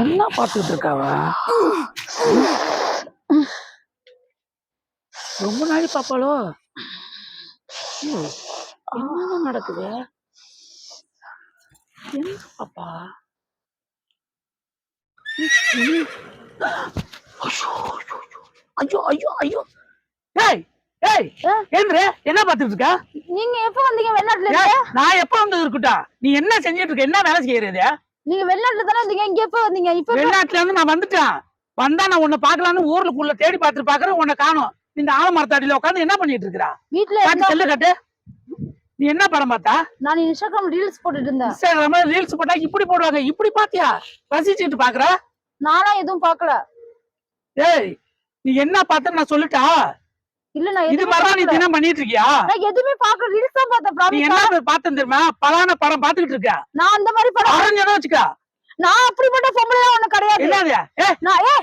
என்ன பார்த்துட்டு இருக்காவ? ரொம்ப நாளி பாப்பாளோ என்னதான் நடக்குது? என்ன பாப்பா? ஐயோ, ஐயோ, ஐயோ ஏய் ஏய்? ஏந்திர என்ன பார்த்துட்டு இருக்கா? நீங்க எப்ப வந்தீங்க? வெளிநாட்டுல நான் எப்ப வந்து இருக்கட்டா நீ என்ன செஞ்சிட்டு இருக்க? என்ன வேலை செய்யறது? நீங்க வெளிநாட்டுல தானே இருந்தீங்க இங்க எப்ப வந்தீங்க? இப்ப வெளிநாட்டுல இருந்து நான் வந்துட்டேன். வந்தா நான் உன்னை பாக்கலாம்னு ஊருக்குள்ள தேடி பார்த்துட்டு பாக்குறேன் உன்னை காணோம். இந்த ஆலமரத்தடியில உட்காந்து என்ன பண்ணிட்டு இருக்கா வீட்டுல செல்லு கட்டு. நீ என்ன படம் பார்த்தா? நான் இன்ஸ்டாகிராம் ரீல்ஸ் போட்டுட்டு இருந்தேன். இன்ஸ்டாகிராம்ல ரீல்ஸ் போட்டா இப்படி போடுவாங்க. இப்படி பாத்தியா? ரசிச்சுட்டு பாக்குற நானா எதுவும் பார்க்கல. ஏய் நீ என்ன பார்த்த நான் சொல்லிட்டா? இல்ல நான் இது மாதிரிலாம் நீ. தினம் பண்ணிட்டு இருக்கியா நான் ரீல்ஸ் தான் நீ. என்ன பார்த்தேன் தெரியுமா? பலான படம் பாத்துக்கிட்டு இருக்க. நான் அந்த மாதிரி படம் வச்சுக்கா. நான் அப்படிப்பட்ட பொம்பளை ஒண்ணு கிடையாது. என்னது நான் ஏ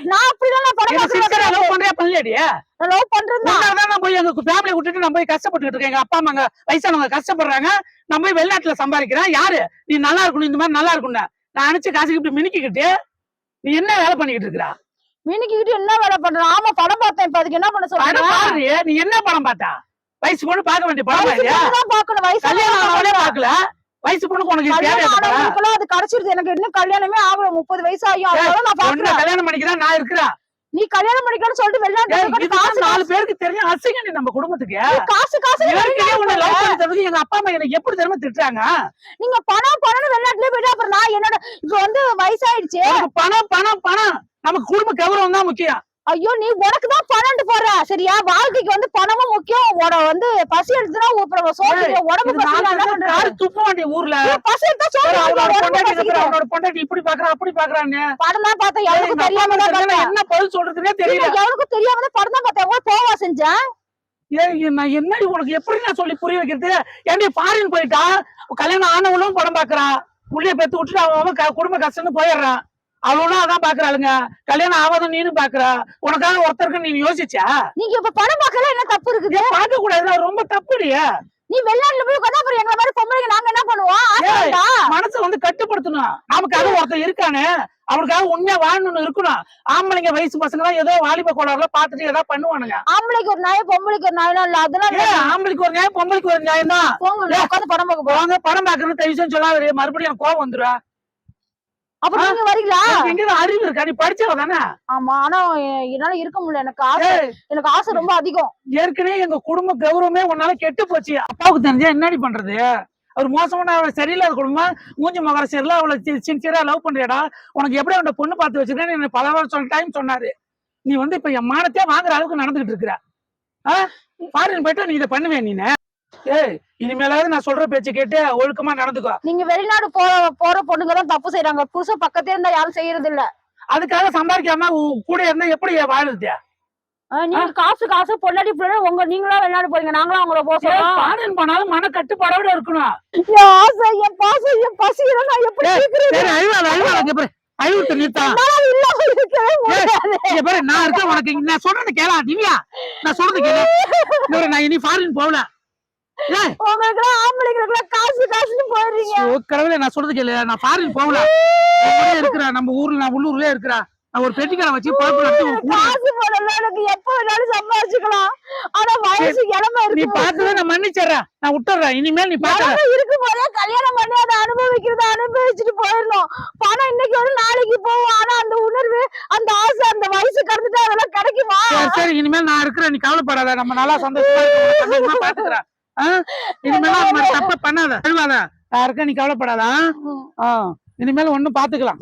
படம் லவ் பண்றியா லவ் பண்றேன் தான் உன்னாலதான் நான் போய் எங்க ஃபேமிலி விட்டுட்டு நான் போய் கஷ்டப்பட்டுட்டு இருக்கேன். எங்க அப்பா அம்மா அங்க வயசானவங்க கஷ்டப்படுறாங்க. நான் போய் வெளிநாட்டுல சம்பாதிக்கிறேன். யாரு? நீ நல்லா இருக்கணும் இந்த மாதிரி நல்லா இருக்கணும் நான் அனுப்பிச்சு காசுக்கு இப்படி மினிக்கிட்டு நீ என்ன வேலை பண்ணிக்கிட்டு இருக்கிறா? மினிக்கிட்டு என்ன வேலை பண்றேன் ஆமா படம் இப்ப அதுக்கு என்ன பண்ண பாரு நீ என்ன படம் பார்த்தா? வயசு பொண்ணு பார்க்க வேண்டிய படம் பார்க்கணும் வயசு கல்யாணம் பார்க்கல. வயசு பொண்ணுக்கு உனக்கு அது கிடைச்சிருது. எனக்கு இன்னும் கல்யாணமே ஆகல. முப்பது வயசு அதனால நான் பாக்குறேன் கல்யாணம் பண்ணிக்கிறேன் நான் இருக்கிறேன். நீ கல்யாணம் பண்ணிக்கணும்னு சொல்லிட்டு காசு நாலு பேருக்கு தெரியும். அசிங்கம் நீ நம்ம குடும்பத்துக்கு. காசு காசு ஏற்கனவே உன்னை லவ் பண்ணி தரதுக்கு எங்க அப்பா அம்மா எனக்கு எப்படி தெரியுமா திட்டுறாங்க? நீங்க பணம் பணம் வெளிநாட்டுல போயிட்டு அப்புறம் நான் என்னோட இப்ப வந்து வயசாயிடுச்சு. பணம் பணம் பணம். நமக்கு குடும்ப கௌரவம் தான் முக்கியம். ஐயோ நீ உனக்கு தான் பணம்ட்டு போடுற. சரியா? வாழ்க்கைக்கு வந்து பணமும் முக்கியம். வந்து பசி எடுத்துனா இப்ப சோறு உடம்பு என்ன துப்ப வேண்டிய ஊர்ல. பசி எடுத்தா சோறு அவனோட பொண்டாட்டி இப்படி பாக்குறான் அப்படி பாக்குறான்னு. படம் தான் பார்த்தேன் அப்பா தெரியாம தான் என்ன பதில் சொல்றதுன்னே தெரியல. இல்ல, எவனுக்கும் தெரியாம தான் படம் தான் பார்த்தேன். எவ்வளவு போவா செஞ்சேன் ஏய், நான் என்னடி உனக்கு எப்படி நான் சொல்லி புரிய வைக்கிறது? ஏன்டி ஃபாரின் போயிட்டா? கல்யாணம் ஆனவளும் படம் பாக்குறா புள்ளைய பெத்து விட்டுட்டு அவன் குடும்ப கஷ்டம்னு போயிடுறான். அவளும் அதான் பாக்குறாளுங்க. கல்யாணம் ஆகாத நீனும் பாக்குற. உனக்காக ஒருத்தருக்கு நீ யோசிச்சா? நீங்க இப்ப படம் பார்க்கல என்ன தப்பு இருக்குது? பார்க்க கூடாது ரொம்ப தப்புடியா நீ வெளிநாட்டுல போய் உட்காந்தா அப்புறம் எங்களை மாதிரி பொம்பளைங்க நாங்க என்ன பண்ணுவோம்? மனசை வந்து கட்டுப்படுத்தணும். நமக்காக ஒருத்தன் இருக்கானே. அவனுக்காக உண்மையா வாழணும்னு இருக்கணும். ஆம்பளைங்க வயசு பசங்க தான் ஏதோ வாலிப கோளாறுல பாத்துட்டு ஏதோ பண்ணுவானுங்க. ஆம்பளைக்கு ஒரு நாய் பொம்பளைக்கு ஒரு நாய் இல்ல. ஏன் ஆம்பளைக்கு ஒரு நியாயம் பொம்பளைக்கு ஒரு நியாயம் தான் நான் உட்காந்து படம் பார்க்க போவாங்க படம் பாக்குறது தயவுசெய்து சொல்லாத மறுபடியும் கோவம் வந்துடும் அப்ப நீங்க வரீங்களா? எங்க அறிவு இருக்கா? நீ படிச்சவ தானே? ஆமா ஆனா என்னால இருக்க முடியல. எனக்கு ஆசை. எனக்கு ஆசை ரொம்ப அதிகம். ஏற்கனவே எங்க குடும்ப கௌரவமே உன்னால கெட்டு போச்சு. அப்பாவுக்கு தெரிஞ்சா என்னடி பண்றது? அவர் மோசமான சரியில்லாத குடும்பம்? மூஞ்சி மகர சரியில்ல அவளை சின்சியரா லவ் பண்றியாடா? உனக்கு எப்படி அவன் பொண்ணு பார்த்து வச்சிருக்கேன்னு எனக்கு பல டைம் சொன்னாரு. நீ வந்து இப்ப என் மானத்தையே வாங்குற அளவுக்கு நடந்துகிட்டு இருக்கிற. ஃபாரின் போயிட்டு நீ இதை பண்ணுவே நீனு? ஏய் இனிமேலாவது நான் சொல்ற பேச்சு கேட்டு ஒழுக்கமா நடந்துக்கோ. நீங்க வெளிநாடு போற போற பொண்ணுங்க தான் தப்பு செய்யறாங்க புருஷன் பக்கத்தே இருந்தா யாரும் செய்யறது இல்ல அதுக்காக சம்பாதிக்காம உன் கூட இருந்தா எப்படி வாழுது அஹ் நீங்க காசு காசு பொண்டாடி பிள்ளை உங்க நீங்களும் வெளிநாடு போறீங்க. நாங்களும் அவங்கள போக சொல்றோம் போனாலும் மன கட்டுப்பாடோட இருக்கணும். என் ஆசை என் பாசம் என் பசி எல்லாம் நான் எப்படி ஏய், சரி அழுவாத அழுவாத இங்க பாரு. அழுவுத்த நிறுத்தா. என்னால இல்லாம இருக்கவே முடியாது. இங்க பாரு நான் இருக்கேன் உனக்கு நான் சொல்றது கேளா திவ்யா. நான் சொல்றது கேளு. இங்க பாரு, நான் இனி ஃபாரின் போகல. உங்களுக்கு ஆம்பளைங்களுக்கு காசு காசுன்னு போயிடுறீங்க. கடவுளே நான் சொல்றது கேளு. நான் ஃபாரின் போகல. இருக்கிற நம்ம ஊர்ல நான் உள்ளூர்லயே இருக்கிற. நான் ஒரு பெட்டிக்கடை வச்சு நடத்தி கூட காசு போடல எனக்கு எப்ப வேணாலும் சம்பாதிச்சுக்கலாம். ஆனா வயசு இளம நீ இருக்கு பார்த்ததை நான் மன்னிச்சிடுறேன். நான் விட்டுறேன் இனிமேல் நீ பார்க்காத. இளமை இருக்கும் போதே கல்யாணம் பண்ணி அதை அனுபவிக்கிறத அனுபவிச்சுட்டு போயிடணும். பணம் இன்னைக்கு வரும் நாளைக்கு போகும். ஆனா அந்த உணர்வு அந்த ஆசை அந்த வயசு கடந்துட்டு அதெல்லாம் கிடைக்குமா? சரி இனிமேல் நான் இருக்கிறேன். நீ கவலைப்படாத. நம்ம நல்லா சந்தோஷமா பாத்துக்கிறேன்? இனிமேல் தப்பா பண்ணாத. அழுவாத இருக்கேன் நீ கவலைப்படாத ஆ? ஆ. இனிமேல் ஒண்ணும் பாத்துக்கலாம்.